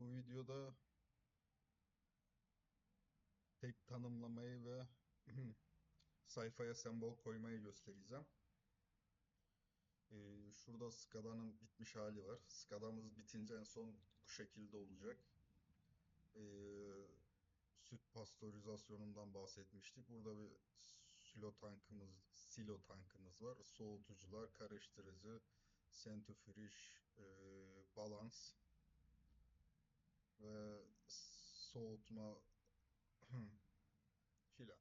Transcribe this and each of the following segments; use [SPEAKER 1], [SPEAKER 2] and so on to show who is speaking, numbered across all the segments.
[SPEAKER 1] Bu videoda tek tanımlamayı ve sayfaya sembol koymayı göstereceğim. Ee, şurada SCADA'nın bitmiş hali var. SCADA'mız bitince en son bu şekilde olacak. Ee, süt pastörizasyonundan bahsetmiştik. Burada bir silo tankımız, silo tankımız var. Soğutucular, karıştırıcı, centrifuge, e, balans ve soğutma filan.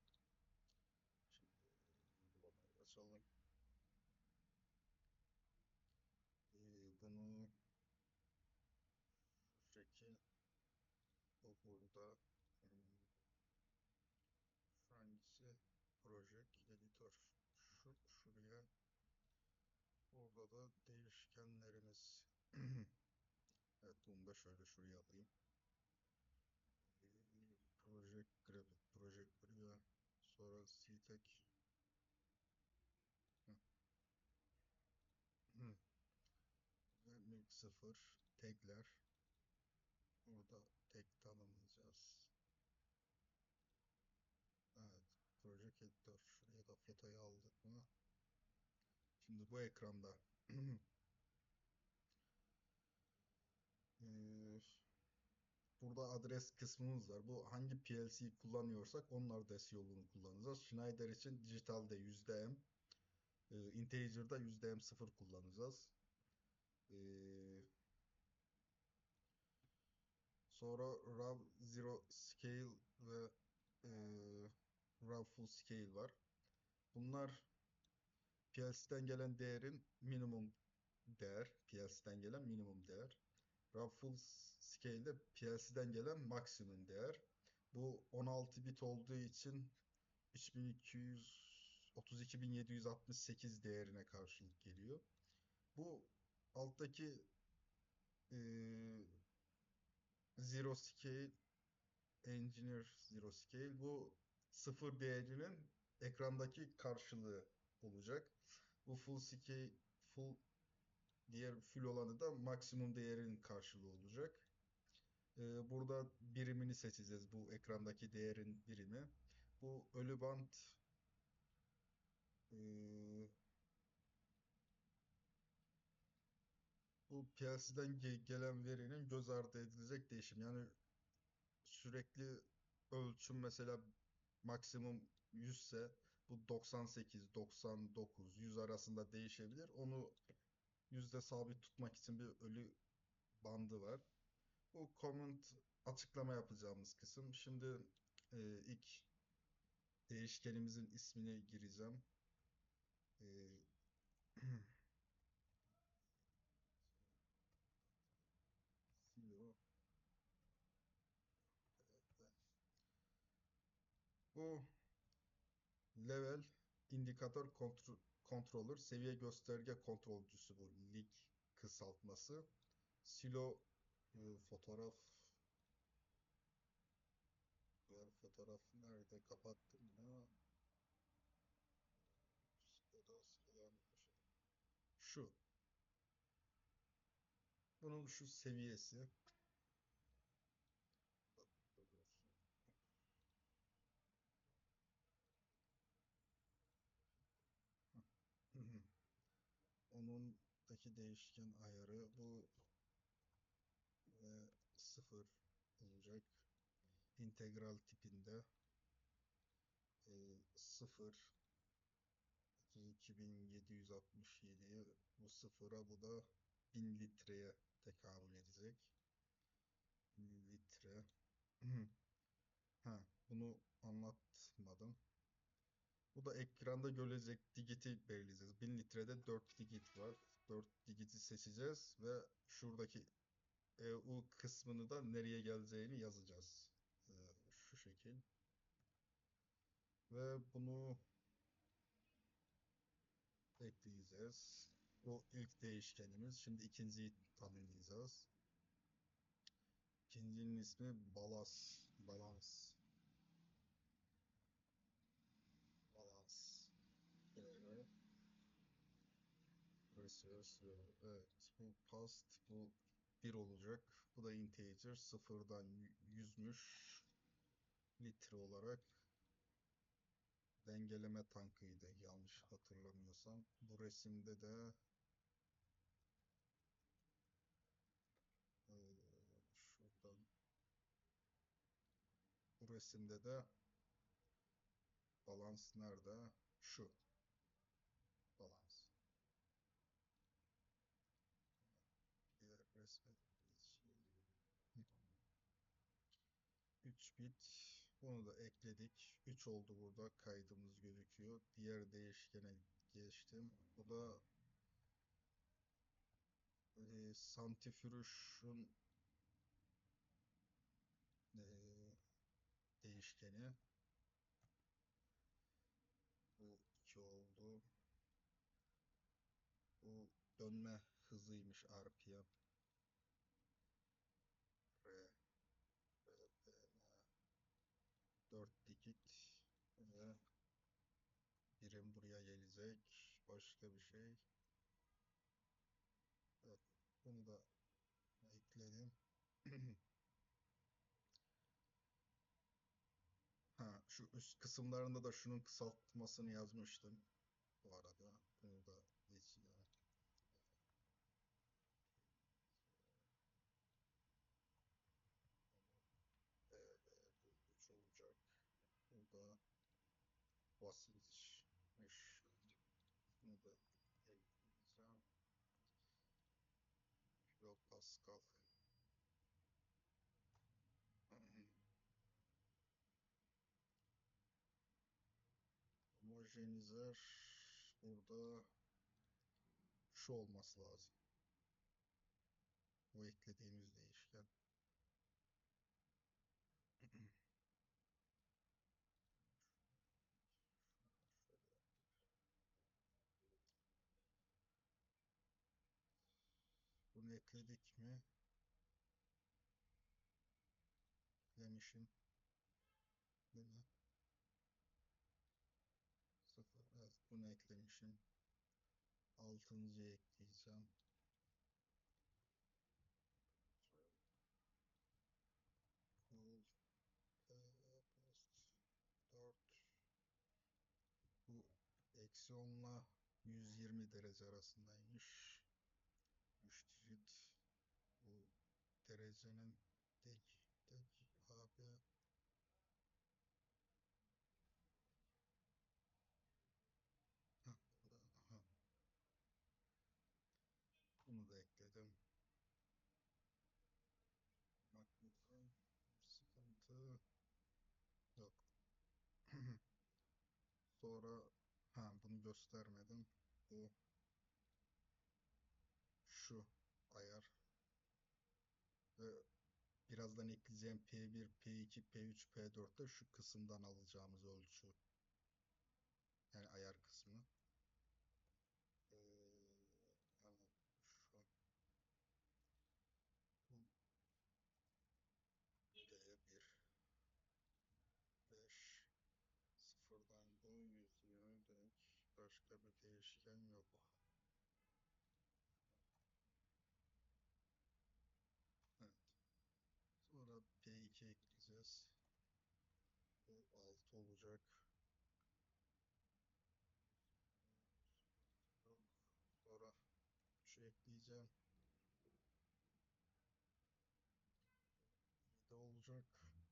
[SPEAKER 1] Şimdi uygulamayı açalım. Ee, bunu şu şekil bu burada hmm, hangisi? Project editor. Şu şuraya. Burada da değişkenlerimiz. Evet bunu da şöyle şuraya alayım project graphic project buraya sonra ve milk 0 tagler burada tag tanımlayacağız. Evet, Project Editor. Şuraya da fotoyu aldık mı? Şimdi bu ekranda burada adres kısmımız var. Bu hangi PLC kullanıyorsak onun adres yolunu kullanacağız. Schneider için dijitalde %M, e, Integer'da %M0 kullanacağız. Ee, sonra RAW Zero Scale ve e, RAW Full Scale var. Bunlar PLC'den gelen değerin minimum değer. PLC'den gelen minimum değer. Full Scale'de PLC'den gelen maksimum değer. Bu 16 bit olduğu için 3200 32768 değerine karşılık geliyor. Bu alttaki e, Zero Scale Engineer Zero Scale bu sıfır değerinin ekrandaki karşılığı olacak. Bu full scale full diğer full olanı da maksimum değerin karşılığı olacak. Ee, burada birimini seçeceğiz. Bu ekrandaki değerin birimi. Bu ölü bant ee, bu PLC'den ge- gelen verinin göz ardı edilecek değişim. Yani sürekli ölçüm mesela maksimum 100 ise bu 98, 99, 100 arasında değişebilir. Onu yüzde sabit tutmak için bir ölü bandı var. Bu comment açıklama yapacağımız kısım. Şimdi e, ilk değişkenimizin ismini gireceğim. E, silo Bu level indikatör kontrol seviye gösterge kontrolcüsü bu lig kısaltması. Silo e, fotoğraf diğer fotoğraf nerede kapattım ya şu. Bunun şu seviyesi Onundaki değişken ayarı bu ve sıfır olacak. İntegral tipinde e, sıfır 2767 bu sıfıra bu da 1000 litreye tekabül edecek. Litre. Ha, bunu anlatmadım. Bu da ekranda görülecek digiti belirleyeceğiz. 1000 litrede 4 digit var. 4 digiti seçeceğiz ve şuradaki EU kısmını da nereye geleceğini yazacağız. Ee, şu şekil. Ve bunu ekleyeceğiz. Bu ilk değişkenimiz. Şimdi ikinciyi tanımlayacağız. İkincinin ismi. Balans. Balans. Böyle. Resource. Evet. Bu past. Bu bir olacak. Bu da integer. Sıfırdan y- yüzmüş. Litre olarak. Dengeleme tankıydı yanlış hatırlamıyorsam. Bu resimde de eee, şuradan bu resimde de balans nerede? Şu. Balans. Diğer resme geçeyim. Hı. 3 bit. Bunu da ekledik. 3 oldu burada. Kaydımız gözüküyor. Diğer değişkene geçtim. Bu da e, santifürüşün e, değişkeni. Bu 2 oldu. Bu dönme hızıymış RPM. R, RPM. 4 dikit ve birim buraya gelecek. Başka bir şey. Evet, bunu da ekledim. Ha, şu üst kısımlarında da şunun kısaltmasını yazmıştım. Bu arada bunu da geçiyor. Evet, olacak. Bu da basınçmış. Bunu da ekleyeceğim. Kilopascal. Homojenizer burada şu olması lazım. Bu eklediğimiz değişken. Bunu ekledik mi? Değil mi? Sıfır. Bunu eklemişim. Altıncıyı ekleyeceğim. Cool. 4. Bu eksi 10 ile 120 derece arasındaymış. 3 digit. Bu derecenin tek tek AB Hah, burada, aha. Bunu da ekledim. Burada sıkıntı yok. Sonra ha bunu göstermedim. Bu şu ayar ve birazdan ekleyeceğim P1, P2, P3, P4'te şu kısımdan alacağımız ölçü. Yani ayar kısmı. Ee, hemen şu bu D1 5 sıfırdan bu 120 dek başka bir değişken yok. Evet. Sonra P2 ekleyeceğiz. Bu 6 olacak. Sonra şu ekleyeceğim. 7 olacak. On.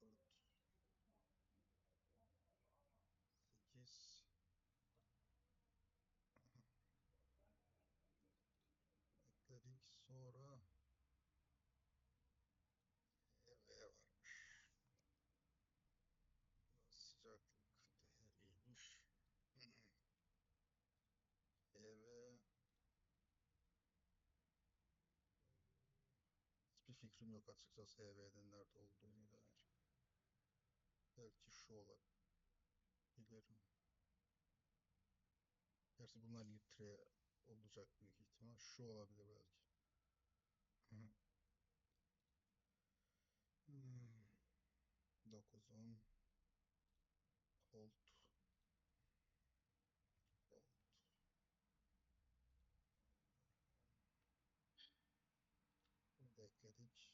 [SPEAKER 1] Dört. Sekiz. Ekledik sonra EV varmış. Sıcaklık değeriymiş. EV hiçbir fikrim yok açıkçası EV'nin nerede olduğunu dair. Belki şu olabilir mi? Gerçi bunlar litre olacak büyük ihtimal. Şu olabilir belki. Hmm. 9 10 Colt Colt ekledik.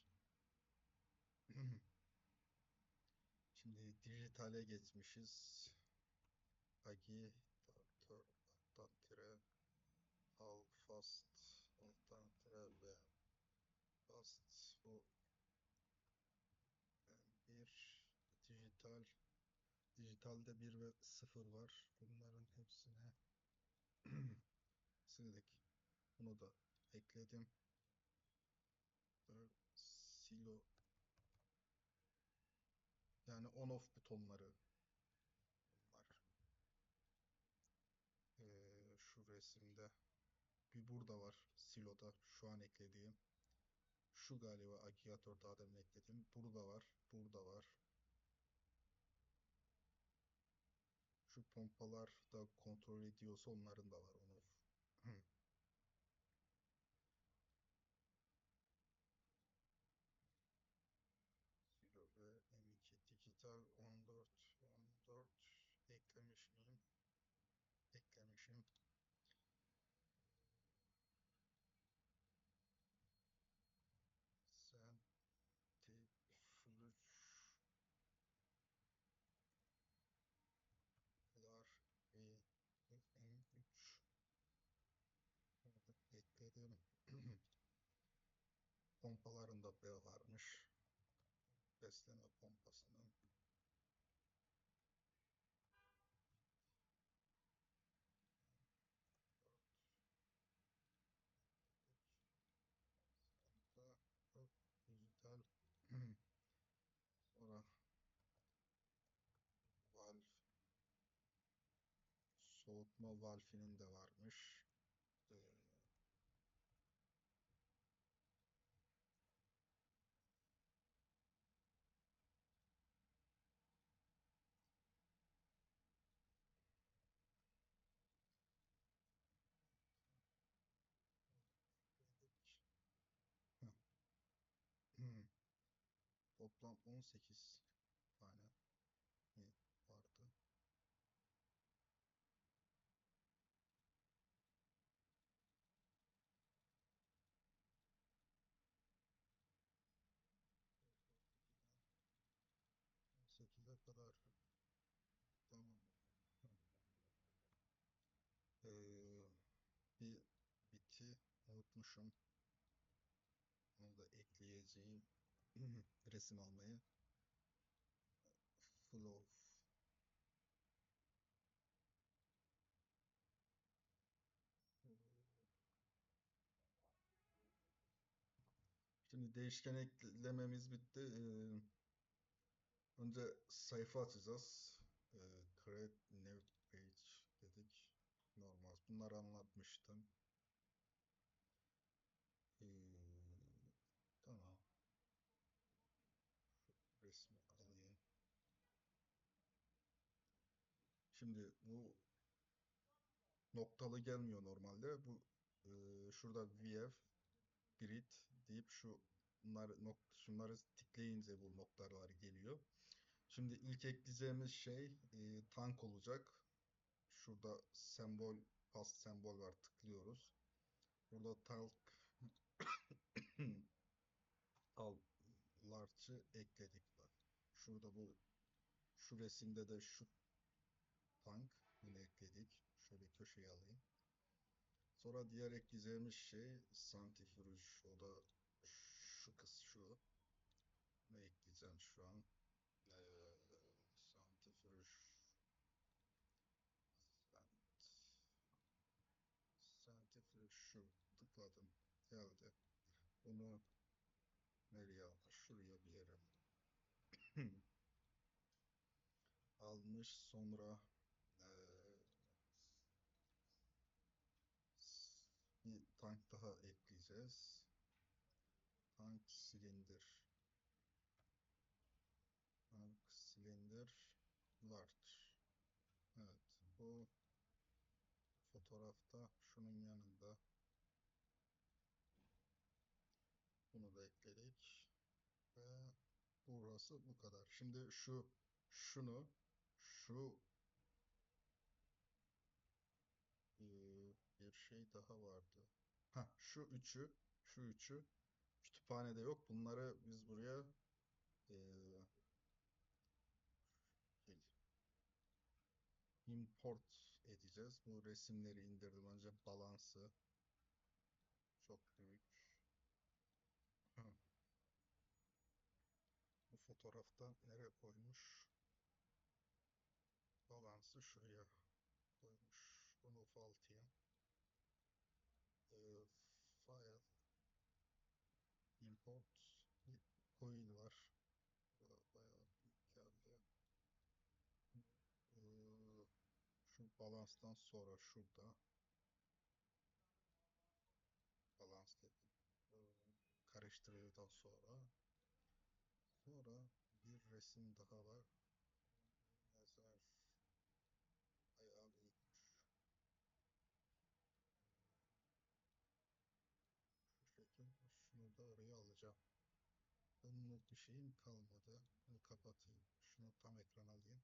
[SPEAKER 1] Şimdi dijitale geçmişiz. Agi, alttan tire, al, fast, alttan tire ve fast. Bu bir dijital, dijitalde 1 ve 0 var. Bunların hepsine sildik. Bunu da ekledim. Silo yani on off butonları var. Ee, şu resimde bir burada var siloda şu an eklediğim. Şu galiba Agiator daha demin eklediğim. Burada var. Burada var. Şu pompalar da kontrol ediyorsa onların da var on off. Silo ve M2 dijital 14 14 eklemiş miyim? Eklemişim. Sentifluge'lar ve M3 Orada ekledim. Pompalarında B varmış. Besleme pompasının. Dijital. Sonra valve soğutma valfinin de varmış. Toplam 18 tane mi vardı? Sekize kadar tamam. Ee, bir biti unutmuşum. Onu da ekleyeceğim. Resim almayı. Flow. Şimdi değişken eklememiz bitti. Ee, önce sayfa açacağız. Ee, create new page dedik. Normal. Bunları anlatmıştım. Ee, tamam. Şu resmi alayım. Şimdi bu noktalı gelmiyor normalde. Bu e, şurada VF grid deyip şu bunlar nok şunları tıklayınca bu noktalar geliyor. Şimdi ilk ekleyeceğimiz şey e, tank olacak. Şurada sembol, past sembol var. Tıklıyoruz. Burada tank al large'ı ekledik bak. Şurada bu şu resimde de şu tank bunu ekledik. Şöyle köşeye alayım. Sonra diğer ekleyeceğimiz şey Santifuge. O da şu kız şu. Ne ekleyeceğim şu an? Ee, Santifuge. Sant. Santifuge şu. Tıkladım. Geldi. Bunu nereye almış? Şuraya bir yere. Almış sonra ee, bir tank daha ekleyeceğiz. Tank silindir. Tank silindir large. Evet bu fotoğrafta şunun yanında bunu da ekledik ve burası bu kadar. Şimdi şu şunu şu bir şey daha vardı. Ha şu üçü şu üçü kütüphanede yok. Bunları biz buraya eee, şey, import edeceğiz. Bu resimleri indirdim. Önce balansı çok büyük. Bu fotoğrafta nereye koymuş? Balansı şuraya koymuş. Bunu ufaltayım. Ee, file bir coil var. Bayağı büyük geldi. Ee, şu balanstan sonra şurada balans dedim. Karıştırıcıdan sonra sonra bir resim daha var. Yazar bayağı büyükmüş. Şu şekil şunu da oraya alacağım. Bunluk bir şeyim kalmadı. Bunu kapatayım. Şunu tam ekran alayım.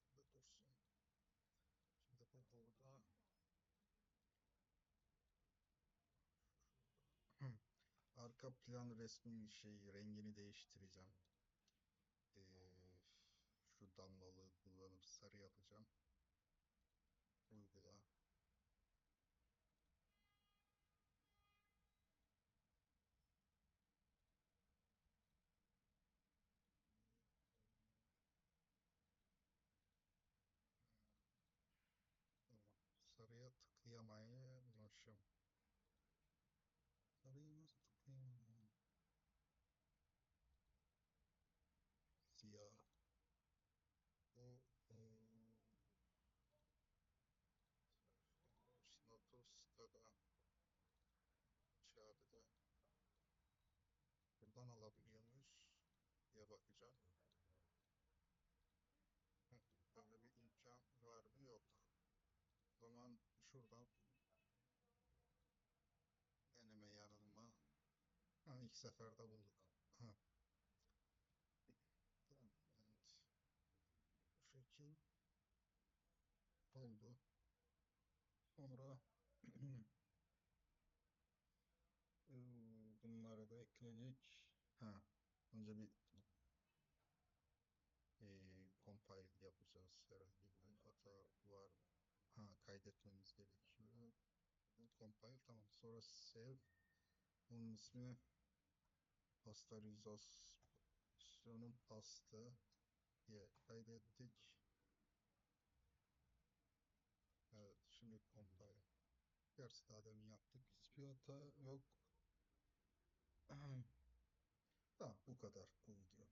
[SPEAKER 1] Şurada dursun. Şimdi bu burada. Arka plan resmin şey rengini değiştireceğim. Ee, şu damlalığı bakacağım. Böyle bir imkan var mı? Yok. O zaman şuradan deneme yanılma. Ha, ilk seferde bulduk. Evet. Bu şekil oldu. Sonra bunları da ekledik. Ha. Önce bir compile yapacağız. Herhangi bir hata var? Ha kaydetmemiz gerekiyor. Compile tamam. Sonra save. Bunun ismi pastörizasyonun pastı diye kaydettik. Evet şimdi compile. Gerçi daha demin yaptık. Hiçbir hata yok. Tamam bu kadar bu video.